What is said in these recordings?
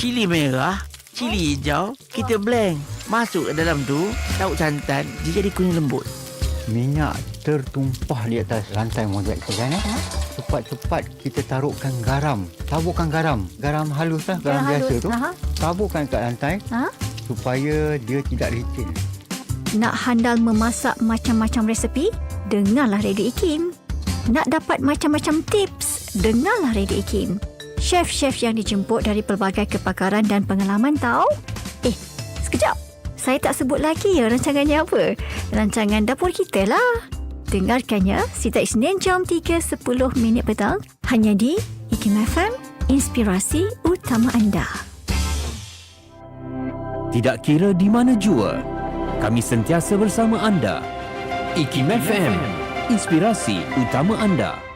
cili merah, cili hijau, kita blend. Masuk ke dalam tu, lauk santan, dia jadi kuning lembut. Minyak tertumpah di atas lantai mozek kerjaan eh. Cepat-cepat kita taruhkan garam. Taburkan garam. Garam halus lah, garam, Garam biasa halus, tu. aha. Taburkan kat lantai Ha? supaya dia tidak licin. Nak handal memasak macam-macam resepi? Dengarlah Radio Ikim. Nak dapat macam-macam tips? Dengarlah Radio Ikim. Chef-chef yang dijemput dari pelbagai kepakaran dan pengalaman tahu? Eh, sekejap. Saya tak sebut lagi ya rancangannya apa. Rancangan dapur kita lah. Dengarkannya setiap Isnin jam 3.10 minit petang hanya di Ikim FM, inspirasi utama anda. Tidak kira di mana jua, kami sentiasa bersama anda. IKIM FM, inspirasi utama anda.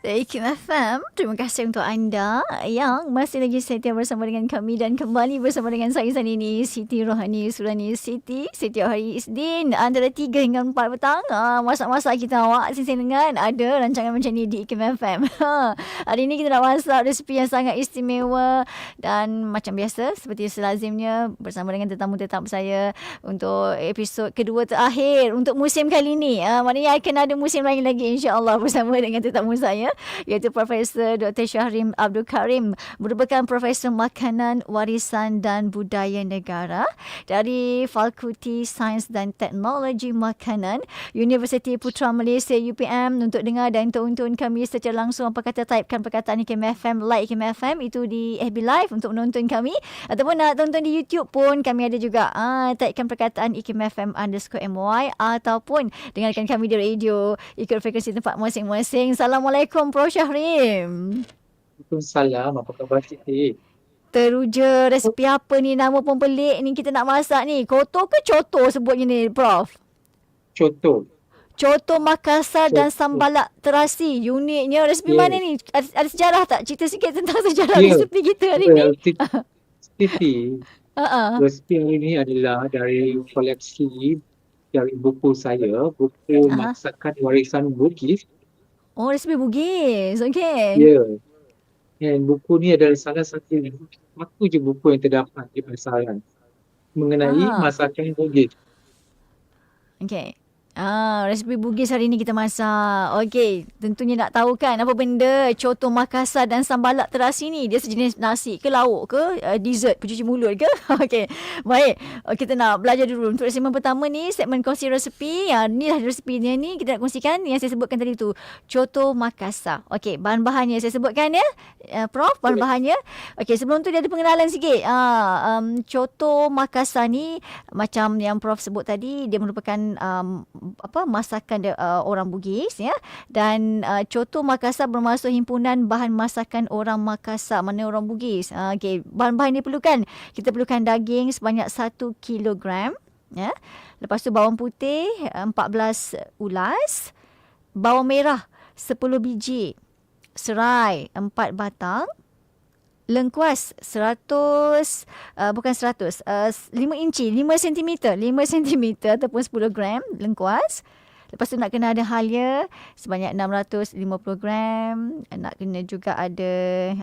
Ikim FM, terima kasih untuk anda yang masih lagi setia bersama dengan kami dan kembali bersama dengan saya saat ini Siti Rohani Surani Siti setiap hari Isnin antara 3 hingga 4 petang uh, masak-masak kita awak sisi dengan ada rancangan macam ni di Ikim FM. Ha, hari ini kita nak masak resipi yang sangat istimewa dan macam biasa seperti selazimnya bersama dengan tetamu tetap saya untuk episod kedua terakhir untuk musim kali ini. Uh, maknanya akan ada musim lain lagi insya-Allah bersama dengan tetamu saya iaitu Profesor Dr. Syahrim Abdul Karim merupakan Profesor Makanan Warisan dan Budaya Negara dari Fakulti Sains dan Teknologi Makanan Universiti Putra Malaysia UPM untuk dengar dan tonton kami secara langsung apa kata typekan perkataan IKM FM like IKM FM itu di FB Live untuk menonton kami ataupun nak tonton di YouTube pun kami ada juga ah typekan perkataan IKM FM underscore MY ataupun dengarkan kami di radio ikut frekuensi tempat masing-masing. Assalamualaikum Prof Syahrim. Waalaikumsalam. Apa khabar Siti? Teruja resipi apa ni nama pun pelik ni kita nak masak ni. Koto ke coto sebutnya ni Prof? Contoh. Coto Makassar dan Coto. sambalak terasi. Uniknya resipi Yes. mana ni? Ada, ada sejarah tak? Cerita sikit tentang sejarah Ya. resipi kita hari ni. Siti, Uh-uh. resipi hari ini adalah dari koleksi dari buku saya, buku Aha. Masakan Warisan Bugis. Oh resipi Bugis. Okey. Ya. Dan buku ni adalah salah satu satu je buku yang terdapat di pasaran mengenai Ah. masakan Bugis. Okey. Ah, resipi Bugis hari ni kita masak. Okey, tentunya nak tahu kan apa benda coto Makassar dan sambalak terasi ni. Dia sejenis nasi ke lauk ke uh, dessert pencuci mulut ke? Okey. Baik. Uh, kita nak belajar dulu untuk segmen pertama ni, segmen kongsi resepi. Ya, ni lah resepinya ni kita nak kongsikan yang saya sebutkan tadi tu. Coto Makassar. Okey, bahan-bahannya saya sebutkan ya. Uh, Prof, bahan-bahannya. Okey, sebelum tu dia ada pengenalan sikit. Ah, um, coto Makassar ni macam yang Prof sebut tadi, dia merupakan um, apa masakan dia, uh, orang Bugis ya dan uh, coto Makassar bermaksud himpunan bahan masakan orang Makassar mana orang Bugis. Uh, okey, bahan-bahan yang diperlukan. Kita perlukan daging sebanyak 1 kilogram ya. Lepas tu bawang putih uh, 14 ulas, bawang merah 10 biji, serai 4 batang, lengkuas 100 uh, bukan 100 uh, 5 inci 5 cm 5 cm ataupun 10 gram lengkuas Lepas tu nak kena ada halia sebanyak 650 gram. Nak kena juga ada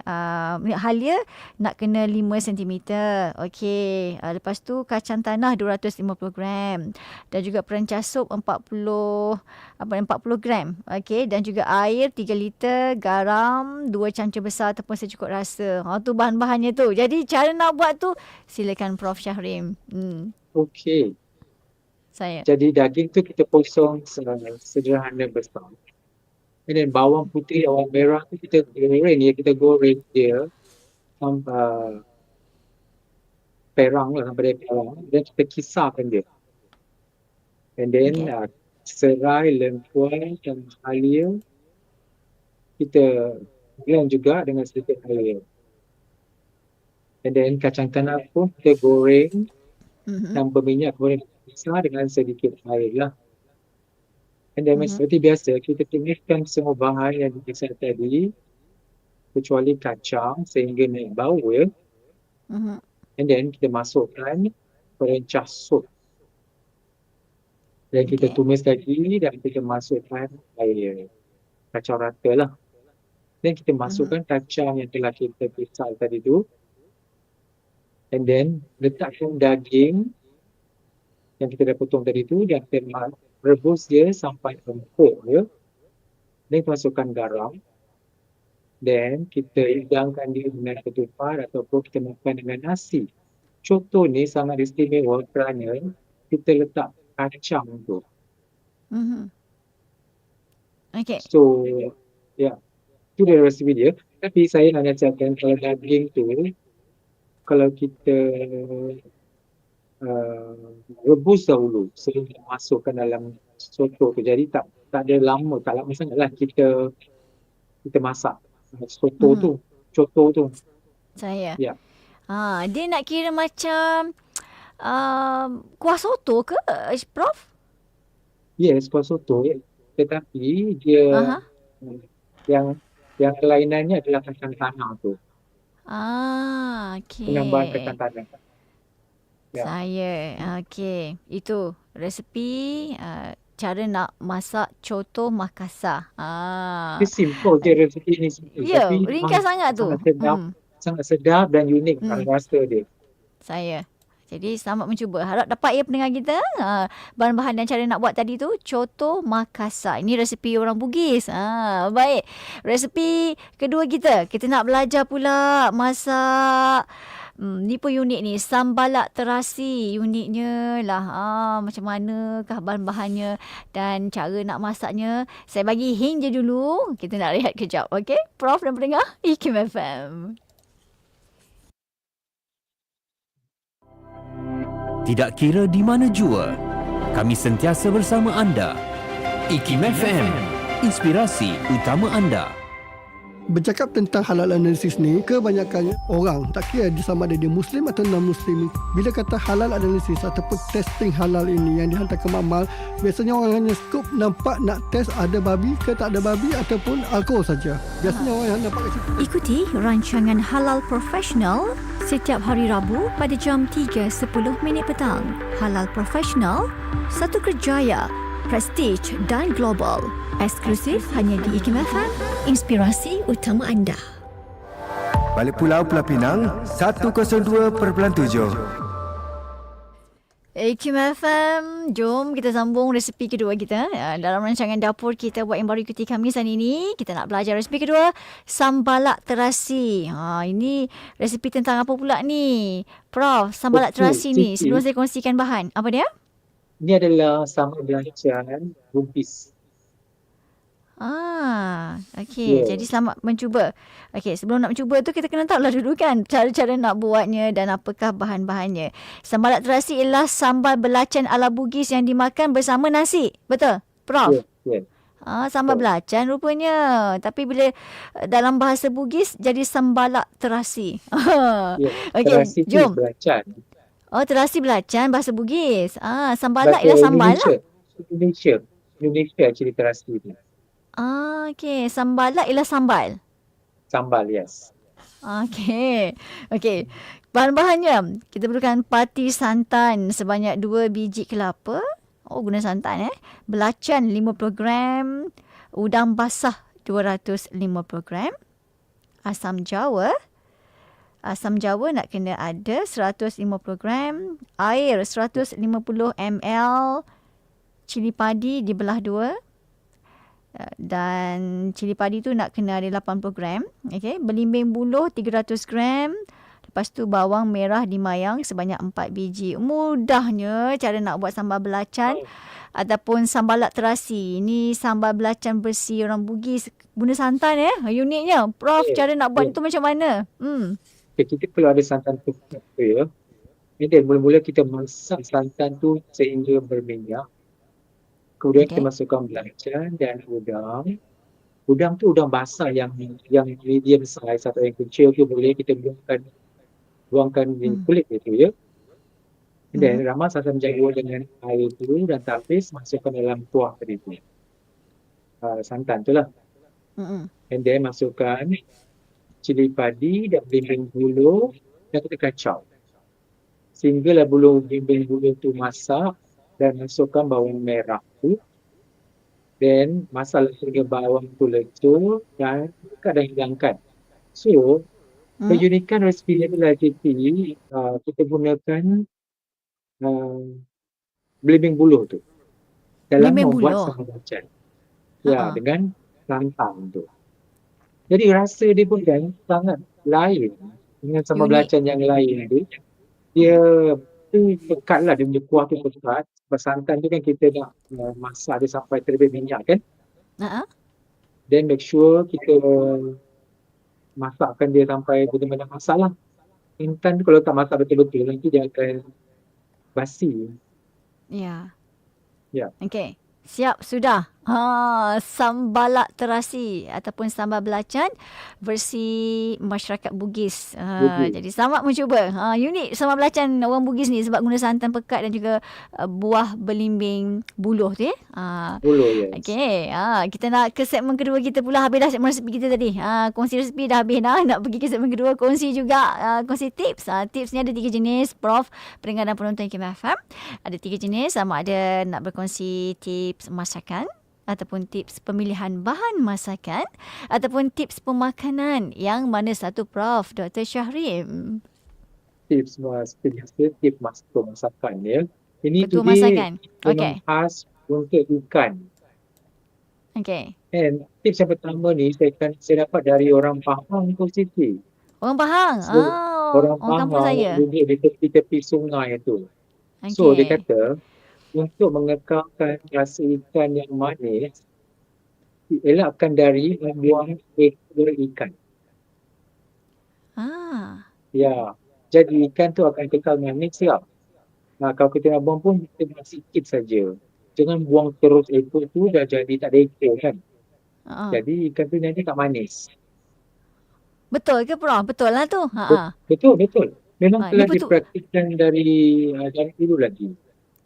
uh, halia nak kena 5 cm. Okey. Uh, lepas tu kacang tanah 250 gram. Dan juga perencah sup 40 apa 40 gram. Okey. Dan juga air 3 liter, garam 2 cangkir besar ataupun secukup rasa. Ha tu bahan-bahannya tu. Jadi cara nak buat tu silakan Prof Syahrim. Hmm. Okey. Saya. Jadi daging tu kita potong se- sederhana besar. And then bawang putih, bawang merah tu kita goreng ya, kita goreng dia sampai perang lah sampai dia perang. Dan kita kisarkan dia. And then Okay. uh, serai, lengkuas dan halia kita blend juga dengan sedikit air. And then kacang tanah pun kita goreng Mhm. dan berminyak goreng besar dengan sedikit air lah. And then Mhm. seperti biasa, kita tumiskan semua bahan yang dikisar tadi kecuali kacang sehingga naik bau ya. Mhm. And then kita masukkan perencah sup. Dan kita tumis lagi dan kita masukkan air. Kacau rata lah. Dan kita masukkan kacang yang telah kita pisah tadi tu. And then letakkan daging yang kita dah potong tadi tu dan kita rebus dia sampai empuk ya. Then kita masukkan garam. Then kita hidangkan dia dengan ketupat ataupun kita makan dengan nasi. Contoh ni sangat istimewa kerana kita letak kacang tu. Mhm. Okay. So, ya, itu dia resipi dia. Tapi saya nak nyatakan kalau daging tu, kalau kita uh, rebus dahulu sebelum masukkan dalam soto tu. Jadi tak tak ada lama, tak lama sangat lah kita kita masak soto Mhm. tu, coto tu. Saya. Ya. Ha, dia nak kira macam uh, kuah soto ke, Prof? Yes, kuah soto. Tetapi dia Aha. yang yang kelainannya adalah kacang tanah tu. Ah, okey. Penambahan kacang tanah. Ya. Saya. Okey. Itu resepi uh, cara nak masak coto Makassar. Ah. Dia simple je resipi ni. simple. Ya, Tapi ringkas sangat tu. sangat sedap. Hmm, sangat sedap dan unik Hmm. rasa dia. saya. Jadi selamat mencuba. Harap dapat ya pendengar kita. Ha, bahan-bahan dan cara nak buat tadi tu coto Makassar. Ini resepi orang Bugis. Ha, baik. Resepi kedua kita. Kita nak belajar pula masak Hmm, ni pun unik ni. Sambalak terasi. Uniknya lah. Ha, macam manakah bahan-bahannya dan cara nak masaknya. Saya bagi hint je dulu. Kita nak rehat kejap. Okey? Prof dan pendengar. IKIM FM. Tidak kira di mana jua, kami sentiasa bersama anda. IKIM FM, inspirasi utama anda. Bercakap tentang halal analisis ni, kebanyakan orang tak kira dia sama ada dia Muslim atau non-Muslim. Bila kata halal analisis ataupun testing halal ini yang dihantar ke mamal, biasanya orang hanya skop nampak nak test ada babi ke tak ada babi ataupun alkohol saja. Biasanya orang yang nampak situ. Ikuti rancangan Halal Profesional setiap hari Rabu pada jam 3.10 minit petang. Halal Profesional, satu kerjaya, prestige dan global. Eksklusif hanya di IKIM FM, inspirasi utama anda. Balik Pulau Pulau Pinang 102.7 AQM FM, jom kita sambung resepi kedua kita. Uh, Dalam rancangan dapur kita buat yang baru ikuti kami saat ini, kita nak belajar resepi kedua, sambalak terasi. Ha, ini resepi tentang apa pula ni? Prof, sambalak terasi ni, sebelum saya kongsikan bahan. Apa dia? Ini adalah sama belacan bumpis. Ah, okey. Ya. Jadi selamat mencuba. Okey, sebelum nak mencuba tu kita kena tahu lah dulu kan cara-cara nak buatnya dan apakah bahan-bahannya. Sambalak terasi ialah sambal belacan ala Bugis yang dimakan bersama nasi. Betul? Prof? Ya, ya. Ah, sambal Betul. belacan rupanya. Tapi bila eh, dalam bahasa Bugis jadi sambalak terasi. Ya. Okey, Terasi jom. belacan. Oh, terasi belacan bahasa Bugis. Ah, sambalak ialah sambal lah. Indonesia. Indonesia. Indonesia ciri terasi ni. Ah, okey. Sambalak ialah sambal. Sambal, yes. Okey. Okey. Bahan-bahannya, kita perlukan pati santan sebanyak 2 biji kelapa. Oh, guna santan eh. Belacan 50 gram. Udang basah 250 gram. Asam jawa. Asam jawa nak kena ada 150 gram. Air 150 ml. Cili padi dibelah dua. Uh, dan cili padi tu nak kena ada 80 gram. Okey, belimbing buluh 300 gram. Lepas tu bawang merah dimayang sebanyak 4 biji. Mudahnya cara nak buat sambal belacan ataupun sambalak terasi. Ini sambal belacan bersih orang Bugis guna santan eh. Uniknya. Prof, Ya, cara nak buat ya. tu macam mana? Hmm. Okay, kita perlu ada santan tu ya. Then mula-mula kita masak santan tu sehingga berminyak. Kemudian kita Okay. masukkan belacan dan udang. Udang tu udang basah yang yang medium size atau yang kecil tu boleh kita buangkan buangkan Hmm. kulit itu ya. And then ramas asam jawa dengan air tu dan tapis masukkan dalam kuah tadi tu. Uh, santan tu lah. Mm-mm. And then masukkan cili padi dan belimbing bulu dan kita kacau. Sehinggalah bulu belimbing bulu tu masak dan masukkan bawang merah tu. Then masak sehingga bawang tu lecur dan kadang hilangkan. So, Hmm? Keunikan resipi ni adalah Siti, uh, kita gunakan uh, belimbing buluh tu. Dalam Belimbing membuat buluh? sambal belacan. Ya, Ha-ha. dengan santan tu. Jadi rasa dia pun kan sangat lain dengan sambal Unik. belacan yang lain tu. Dia tu pekat lah, dia punya kuah tu pekat. Sebab santan tu kan kita nak uh, masak dia sampai terlebih minyak kan. Ha. Then make sure kita masakkan dia sampai benar-benar masak lah. Intan tu kalau tak masak betul-betul nanti dia akan basi. Ya. Ya. Okey. Siap sudah. Ha, sambalak terasi ataupun sambal belacan versi masyarakat Bugis. Ha, Bugis. jadi selamat mencuba. Ha, unik sambal belacan orang Bugis ni sebab guna santan pekat dan juga uh, buah belimbing buluh tu ya. Ha, Buluh yes. Okey, ha, kita nak ke segmen kedua kita pula habis dah segmen resepi kita tadi. Ha, kongsi resepi dah habis dah. Nak pergi ke segmen kedua kongsi juga uh, kongsi tips. Ha, tips ni ada tiga jenis Prof pendengar dan penonton Kim FM. Ada tiga jenis sama ada nak berkongsi tips masakan ataupun tips pemilihan bahan masakan ataupun tips pemakanan yang mana satu Prof Dr. Syahrim. Tips mas, tips masak masakan ya. Ini today masakan. Okey. khas untuk ikan. Okey. And tips yang pertama ni saya akan saya dapat dari orang Pahang tu Siti. Orang Pahang. So, oh, orang orang Pahang saya. duduk di tepi-tepi sungai tu. Okey. So dia kata untuk mengekalkan rasa ikan yang manis elakkan dari membuang ekor ikan. ah. Ya. Jadi ikan tu akan kekal manis ya. Nah, kalau kita nak buang pun kita buang sikit saja. Jangan buang terus ekor tu dah jadi tak ada ekor kan. Ha. Jadi ikan tu nanti tak manis. Betul ke Prof? Betul lah tu. Ha. ha. Betul betul. Memang Ah, telah betul. dipraktikkan dari uh, dari dulu lagi.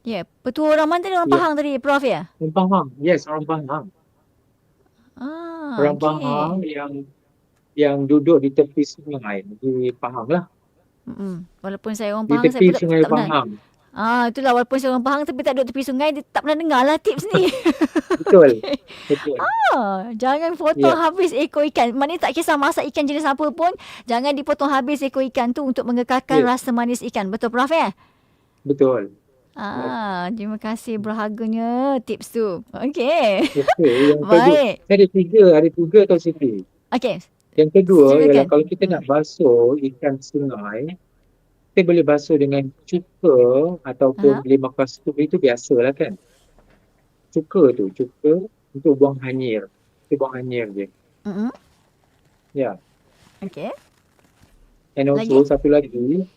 Ya, yeah. petua orang mana tadi? Orang Ya. Pahang tadi, Prof ya? Orang Pahang. Yes, orang Pahang. Ah, orang okey. Pahang yang yang duduk di tepi sungai di Pahang lah. Mm-mm. Walaupun saya orang Di Pahang, saya tepi tak, sungai tak pernah. Pahang. Ah, itulah walaupun saya orang Pahang tapi tak duduk tepi sungai, dia tak pernah dengar lah tips ni. Betul. Betul. ah, jangan potong Ya. habis ekor ikan. Maknanya tak kisah masak ikan jenis apa pun, jangan dipotong habis ekor ikan tu untuk mengekalkan Ya. rasa manis ikan. Betul Prof ya? Betul. Ah, terima kasih berharganya tips tu. Okey. Okay. Yang kedua, Baik. saya ada tiga, ada tiga tau Siti. Okey. Yang kedua Silakan. ialah kalau kita nak basuh ikan sungai, kita boleh basuh dengan cuka ataupun Aha. lima kasut itu biasalah kan. Cuka tu, cuka untuk buang hanyir. Kita buang hanyir je. Mm-mm. Ya. Okey. And Lagi? also satu lagi,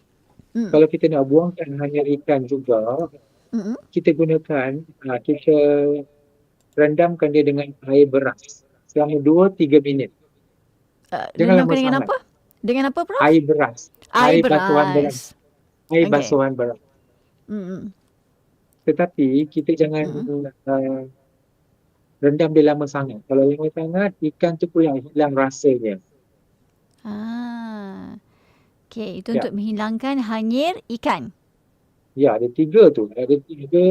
Mm. kalau kita nak buangkan hanyir ikan juga, Mm-mm. kita gunakan, uh, kita rendamkan dia dengan air beras selama 2-3 minit. Uh, Jangan rendamkan lama dengan sangat. apa? Dengan apa Prof? Air beras. Air air basuhan beras. beras. Air Okey. basuhan beras. Mm-mm. Tetapi kita jangan uh, rendam dia lama sangat. Kalau lama sangat, ikan tu pun yang hilang rasanya. Ah. Okey, itu Ya. untuk menghilangkan hanyir ikan. Ya, ada tiga tu. Ada tiga,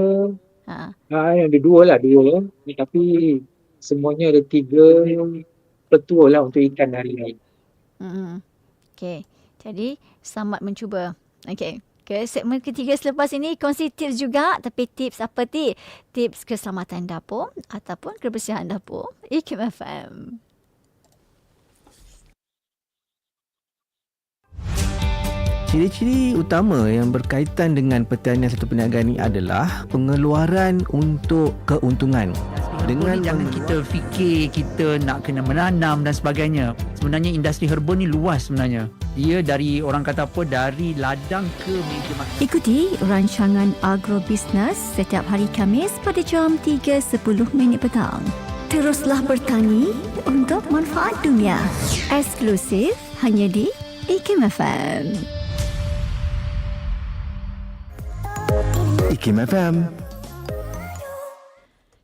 Ha. uh, ada dua lah, dua. Tapi semuanya ada tiga petua lah untuk ikan hari ini. Mm-mm. Okey. Jadi, selamat mencuba. Okey. Ke segmen ketiga selepas ini kongsi tips juga tapi tips apa ti? Tips keselamatan dapur ataupun kebersihan dapur. IKIM FM. Ciri-ciri utama yang berkaitan dengan pertanian satu perniagaan ini adalah pengeluaran untuk keuntungan. Dengan Dengan jangan kita fikir kita nak kena menanam dan sebagainya. Sebenarnya industri herba ni luas sebenarnya. Dia dari orang kata apa dari ladang ke meja makan. Ikuti rancangan Agrobisnes setiap hari Khamis pada jam 3.10 minit petang. Teruslah bertani untuk manfaat dunia. Eksklusif hanya di IKIM IKIM FM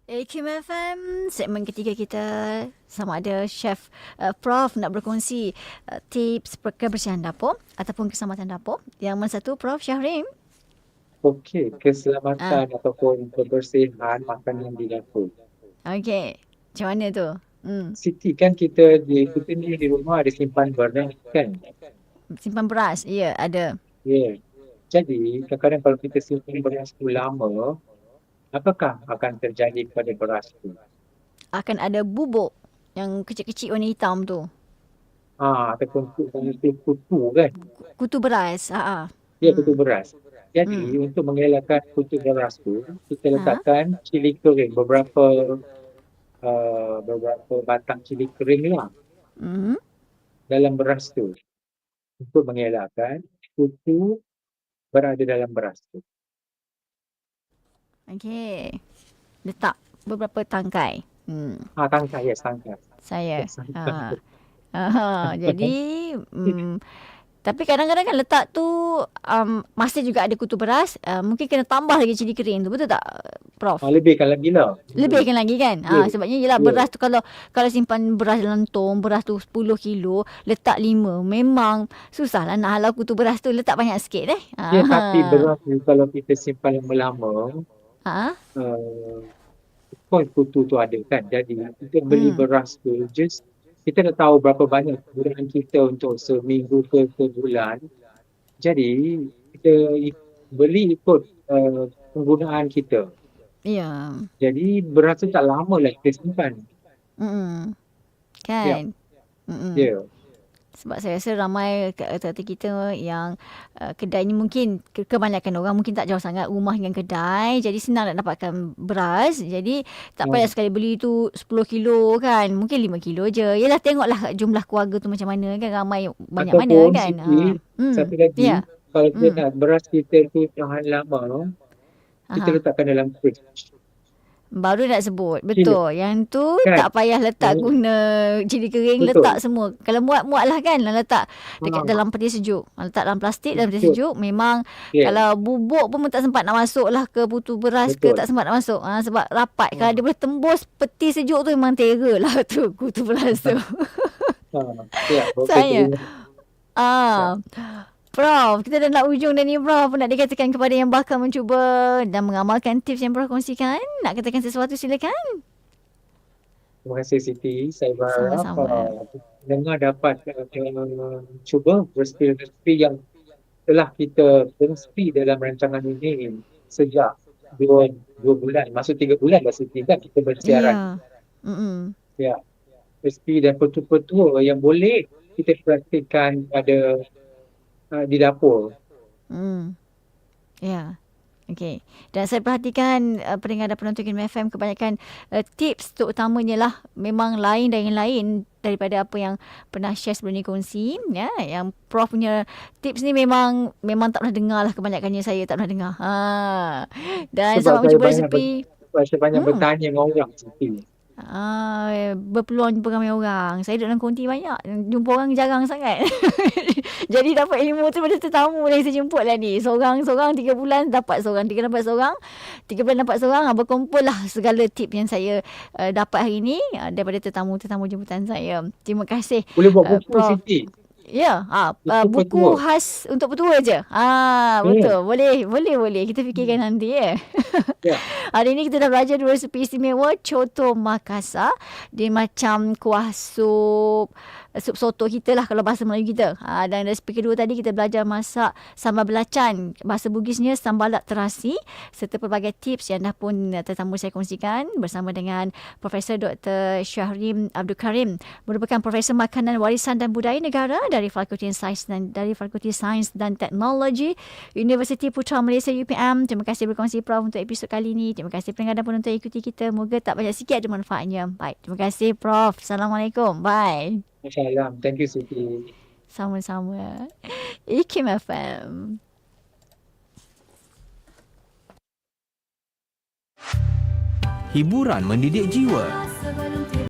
IKIM FM segmen ketiga kita sama ada chef uh, Prof nak berkongsi uh, tips kebersihan dapur ataupun keselamatan dapur. Yang mana satu Prof Syahrim. Okey, keselamatan ataupun kebersihan makanan di dapur. Okey. Macam mana tu? Hmm. Siti kan kita di kita ni di rumah ada simpan barang kan. Simpan beras. Ya, ada. Ya. Jadi, kadang-kadang kalau kita simpan beras tu lama, apakah akan terjadi kepada beras tu? Akan ada bubuk yang kecil-kecil warna hitam tu. Ah, ataupun kutu, kutu kan? Kutu beras. Ha ah. Hmm. kutu beras. Jadi, untuk mengelakkan kutu beras tu, kita letakkan cili kering, beberapa uh, beberapa batang cili kering lah Mhm. dalam beras tu. Untuk mengelakkan kutu berada dalam beras tu. Okey. Letak beberapa tangkai. Hmm. Ah, tangkai, yes, tangkai. Saya. Yes, tangkai. Ha. Ah, jadi mm, tapi kadang-kadang kan letak tu um, masih juga ada kutu beras, uh, mungkin kena tambah lagi cili kering tu, betul tak Prof? Ah, lebihkan lagi lah. Lebihkan lagi kan? Ah, Ya. sebabnya yelah Ya. beras tu kalau kalau simpan beras dalam tong, beras tu 10 kilo, letak 5, memang susah lah nak halau kutu beras tu, letak banyak sikit eh. Ya, tapi beras ni kalau kita simpan lama-lama, Ha? uh, coin kutu tu ada kan. Jadi kita beli Hmm. beras tu just kita dah tahu berapa banyak kegunaan kita untuk seminggu ke sebulan. Jadi kita beli ikut uh, penggunaan kita. Ya. Jadi beras tu tak lama lah kita simpan. Mm-mm. Kan? Mm-mm. Ya. Sebab saya rasa ramai kata kita yang uh, kedai ni mungkin ke- kebanyakan orang mungkin tak jauh sangat rumah dengan kedai. Jadi senang nak dapatkan beras. Jadi tak payah Hmm. sekali beli tu 10 kilo kan. Mungkin 5 kilo je. Yelah tengoklah jumlah keluarga tu macam mana kan. Ramai banyak mana Ataupun kan. Siti, Hmm. satu lagi, Ya. kalau kita Hmm. nak beras kita tu tahan lama, kita letakkan dalam fridge. Baru nak sebut. Betul. Yang tu Kan? tak payah letak Hmm. guna cili kering. Betul. Letak semua. Kalau muat-muat lah kan. Letak dekat Ah. dalam peti sejuk. Letak dalam plastik dalam peti Betul. sejuk. Memang Ya. Kalau bubuk pun tak sempat nak masuk lah ke putu beras ke Betul. tak sempat nak masuk. Ha, sebab rapat. Kalau dia boleh tembus peti sejuk tu memang terror lah tu kutu beras tu. Ha, ya, Saya. ah. Prof, kita dah nak ujung dah ni Prof. Nak dikatakan kepada yang bakal mencuba dan mengamalkan tips yang Prof kongsikan. Nak katakan sesuatu silakan. Terima kasih Siti. Saya berharap uh, dengar dapat uh, cuba resipi-resipi yang telah kita kongsi dalam rancangan ini sejak dua, dua bulan. Maksud tiga bulan dah Siti kan kita bersiaran. Ya. Mm-mm. Ya. Resipi dan petua-petua yang boleh kita praktikkan pada uh, di dapur. Hmm. Ya. Okey. Dan saya perhatikan uh, pendengar dan penonton Kim FM kebanyakan uh, tips terutamanya lah memang lain dan yang lain daripada apa yang pernah share sebelum ni kongsi ya yang prof punya tips ni memang memang tak pernah dengar lah kebanyakannya saya tak pernah dengar. Ha. Dan Sebab saya mencuba banyak resipi Sebab saya banyak Hmm. bertanya dengan orang Siti. Ah, berpeluang jumpa ramai orang. Saya duduk dalam konti banyak. Jumpa orang jarang sangat. Jadi dapat ilmu tu pada tetamu yang saya jemput lah ni. Seorang-seorang tiga bulan dapat seorang. Tiga dapat seorang. Tiga bulan dapat seorang. Ah, Berkumpul lah segala tip yang saya uh, dapat hari ni uh, daripada tetamu-tetamu jemputan saya. Terima kasih. Boleh buat Uh, buku Prof. Siti. Ya, ha, uh, Buku buku petua. khas untuk petua je. Ah, Hmm. betul. Boleh, boleh, boleh. Kita fikirkan nanti ya. Ya. Hari ni kita dah belajar dua resipi istimewa coto Makassar. Dia macam kuah sup sup soto kita lah kalau bahasa Melayu kita. Ha, dan resipi kedua tadi kita belajar masak sambal belacan. Bahasa Bugisnya sambalak terasi serta pelbagai tips yang dah pun uh, tetamu saya kongsikan bersama dengan Profesor Dr. Syahrim Abdul Karim merupakan Profesor Makanan Warisan dan Budaya Negara dari Fakulti Sains dan dari Fakulti Sains dan Teknologi Universiti Putra Malaysia UPM. Terima kasih berkongsi Prof untuk episod kali ini. Terima kasih pendengar dan penonton ikuti kita. Moga tak banyak sikit ada manfaatnya. Baik, terima kasih Prof. Assalamualaikum. Bye. Masya-Allah. Thank you Siti. Sama-sama. IKIM FM. Hiburan mendidik jiwa